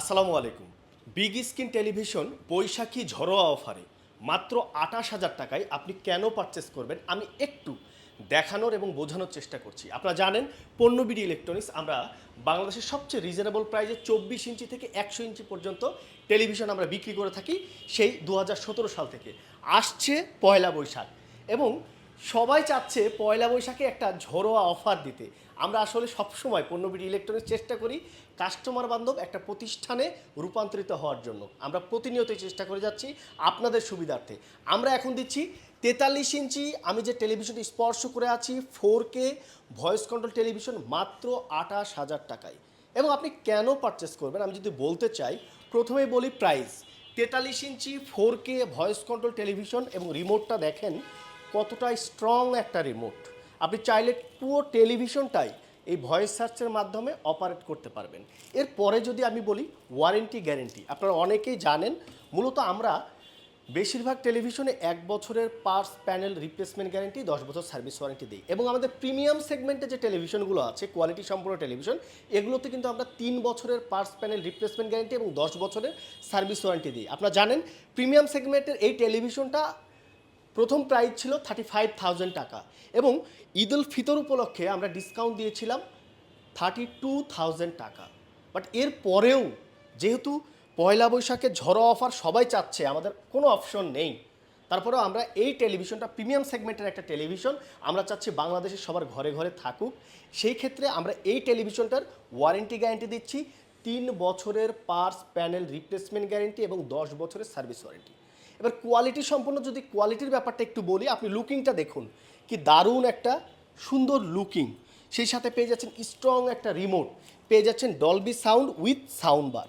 আসসালামু আলাইকুম। Big screen television Baishakhi ঝরোয়া অফারে মাত্র আঠাশ হাজার টাকায় আপনি কেন পারচেস করবেন? আমি একটু দেখানোর এবং বোঝানোর চেষ্টা করছি। আপনারা জানেন পণ্যবিডি ইলেকট্রনিক্স আমরা বাংলাদেশের সবচেয়ে রিজনেবল প্রাইজে চব্বিশ ইঞ্চি থেকে একশো ইঞ্চি পর্যন্ত টেলিভিশন আমরা বিক্রি করে থাকি সেই দু হাজার সতেরো সাল থেকে। আসছে পয়লা বৈশাখ এবং সবাই চাচ্ছে পয়লা বৈশাখে একটা ঝরোয়া অফার দিতে। আমরা আসলে সবসময় পণ্যবিডি ইলেকট্রনিক্স চেষ্টা করি কাস্টমার বান্ধব একটা প্রতিষ্ঠানে রূপান্তরিত হওয়ার জন্য। আমরা প্রতিনিয়তই চেষ্টা করে যাচ্ছি আপনাদের সুবিধার্থে। আমরা এখন দিচ্ছি তেতাল্লিশ ইঞ্চি, আমি যে টেলিভিশনটি স্পর্শ করে আছি four K voice control television মাত্র আঠাশ হাজার টাকায়। এবং আপনি কেন পারচেস করবেন? আমি যদি বলতে চাই, প্রথমেই বলি প্রাইস তেতাল্লিশ inch four K voice control television এবং রিমোটটা দেখেন কতটা স্ট্রং একটা রিমোট আপনি চাইলে পুরো টেলিভিশনটাই এই ভয়েস সার্চের মাধ্যমে অপারেট করতে পারবেন। এরপরে যদি আমি বলি ওয়ারেন্টি গ্যারেন্টি আপনারা অনেকেই জানেন, মূলত আমরা বেশিরভাগ টেলিভিশনে এক বছরের পার্স প্যানেল রিপ্লেসমেন্ট গ্যারেন্টি দশ বছর সার্ভিস ওয়ারেন্টি দিই। এবং আমাদের প্রিমিয়াম সেগমেন্টে যে টেলিভিশনগুলো আছে কোয়ালিটি সম্পূর্ণ টেলিভিশন এগুলোতে কিন্তু আমরা তিন বছরের পার্স প্যানেল রিপ্লেসমেন্ট গ্যারেন্টি এবং দশ বছরের সার্ভিস ওয়ারেন্টি দিই। আপনারা জানেন প্রিমিয়াম সেগমেন্টের এই টেলিভিশনটা প্রথম প্রাইস ছিল থার্টি ফাইভ থাউজেন্ড টাকা এবং ঈদ উল ফিতর উপলক্ষে আমরা ডিসকাউন্ট দিয়েছিলাম থার্টি টু থাউজেন্ড টাকা। বাট এর পরেও যেহেতু পয়লা বৈশাখে ঝড়ো অফার সবাই চাচ্ছে, আমাদের কোনো অপশন নেই, তারপরেও আমরা এই টেলিভিশনটা প্রিমিয়াম সেগমেন্টের একটা টেলিভিশন আমরা চাচ্ছি বাংলাদেশের সবার ঘরে ঘরে থাকুক। সেই ক্ষেত্রে আমরা এই টেলিভিশনটার ওয়ারেন্টি গ্যারেন্টি দিচ্ছি, তিন বছরের পার্স প্যানেল রিপ্লেসমেন্ট গ্যারেন্টি এবং দশ বছরের সার্ভিস ওয়ারেন্টি এবার কোয়ালিটি সম্পূর্ণ যদি কোয়ালিটির ব্যাপারটা একটু বলি, আপনি লুকিংটা দেখুন। কি দারুণ একটা সুন্দর লুকিং সেই সাথে পেয়ে যাচ্ছেন স্ট্রং একটা রিমোট পেয়ে যাচ্ছেন Dolby sound with sound bar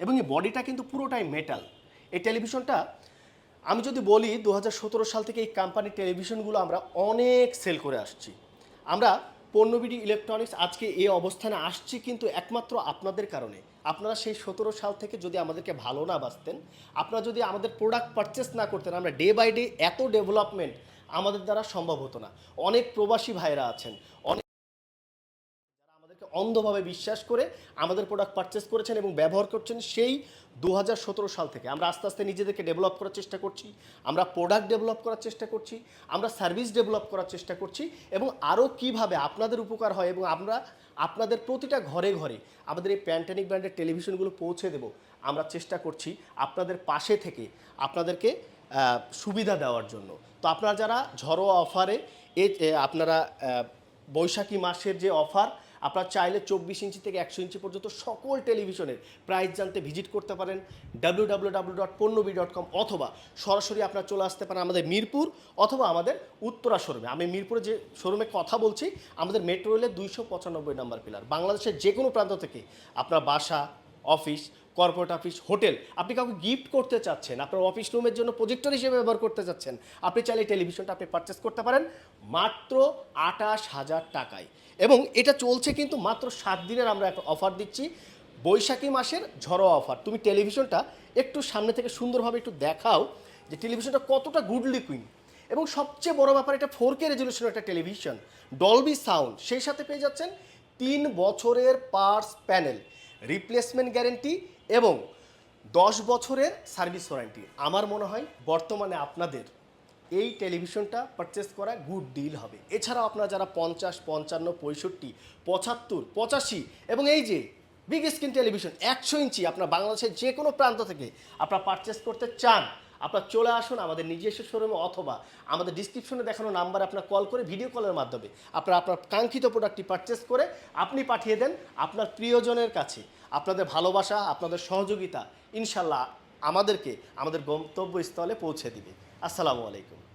এবং এই বডিটা কিন্তু পুরোটাই মেটাল এই টেলিভিশনটা আমি যদি বলি দু হাজার সতেরো সাল থেকে এই কোম্পানির টেলিভিশনগুলো আমরা অনেক সেল করে আসছি। আমরা পণ্যবিডি ইলেকট্রনিক্স আজকে এই অবস্থানে আসছে কিন্তু একমাত্র আপনাদের কারণে। আপনারা সেই সতেরো সাল থেকে যদি আমাদেরকে ভালো না বাঁচতেন, আপনারা যদি আমাদের প্রোডাক্ট পারচেস না করতেন, আমরা ডে বাই ডে এত ডেভেলপমেন্ট আমাদের দ্বারা সম্ভব হতো না। অনেক প্রবাসী ভাইরা আছেন, অনেক অন্ধভাবে বিশ্বাস করে আমাদের প্রোডাক্ট পারচেস করেছেন এবং ব্যবহার করছেন সেই দু হাজার সতেরো সাল থেকে। আমরা আস্তে আস্তে নিজেদেরকে ডেভেলপ করার চেষ্টা করছি আমরা প্রোডাক্ট ডেভেলপ করার চেষ্টা করছি আমরা সার্ভিস ডেভেলপ করার চেষ্টা করছি এবং আরও কীভাবে আপনাদের উপকার হয় এবং আমরা আপনাদের প্রতিটা ঘরে ঘরে আমাদের এই প্যান্টানিক ব্র্যান্ডের টেলিভিশনগুলো পৌঁছে দেব আমরা চেষ্টা করছি আপনাদের পাশে থেকে আপনাদেরকে সুবিধা দেওয়ার জন্য। তো আপনারা যারা ঝরোয়া অফারে এ, আপনারা বৈশাখী মাসের যে অফার আপনারা চাইলে চব্বিশ ইঞ্চি থেকে একশো ইঞ্চি পর্যন্ত সকল টেলিভিশনের প্রাইস জানতে ভিজিট করতে পারেন ডাব্লিউ ডট ডট কম অথবা সরাসরি আপনার চলে আসতে পারেন আমাদের মিরপুর অথবা আমাদের উত্তরা শোরুমে আমি মিরপুরে যে শোরুমে কথা বলছি, আমাদের মেট্রো রেলের দুইশো পঁচানব্বই নাম্বার পিলার বাংলাদেশের যে কোনো প্রান্ত থেকে আপনার বাসা অফিস কর্পোরেট অফিস হোটেল আপনি কাউকে গিফট করতে চাচ্ছেন, আপনার অফিস রুমের জন্য প্রজেক্টর হিসেবে ব্যবহার করতে চাচ্ছেন, আপনি চাইলে টেলিভিশনটা আপনি পারচেস করতে পারেন মাত্র আটাশ হাজার টাকায়। এবং এটা চলছে কিন্তু মাত্র সাত দিনের আমরা একটা অফার দিচ্ছি, বৈশাখী মাসের ঝড়ো অফার তুমি টেলিভিশনটা একটু সামনে থেকে সুন্দরভাবে একটু দেখাও যে টেলিভিশনটা কতটা গুড লিকুইং এবং সবচেয়ে বড় ব্যাপার, এটা ফোর কে রেজলিউশনের একটা টেলিভিশন ডলবি সাউন্ড সেই সাথে পেয়ে যাচ্ছেন তিন বছরের পার্স প্যানেল রিপ্লেসমেন্ট গ্যারেন্টি এবং দশ বছরের সার্ভিস ওয়ারেন্টি আমার মনে হয় বর্তমানে আপনাদের এই টেলিভিশনটা পারচেস করা গুড ডিল হবে। এছাড়াও আপনারা যারা পঞ্চাশ, পঞ্চান্ন, পঁয়ষট্টি, পঁচাত্তর, পঁচাশি এবং এই যে বিগ স্ক্রিন টেলিভিশন একশো ইঞ্চি আপনার বাংলাদেশের যে কোনো প্রান্ত থেকে আপনারা পারচেস করতে চান, আপনার চলে আসুন আমাদের নিজস্ব শোরুমে অথবা আমাদের ডিসক্রিপশনে দেখানো নাম্বারে আপনার কল করে ভিডিও কলের মাধ্যমে আপনার আপনার কাঙ্ক্ষিত প্রোডাক্টটি পারচেস করে আপনি পাঠিয়ে দেন আপনার প্রিয়জনের কাছে। আপনাদের ভালোবাসা আপনাদের সহযোগিতা ইনশাল্লাহ আমাদেরকে আমাদের গন্তব্যস্থলে পৌঁছে দিবে। আসসালামু আলাইকুম।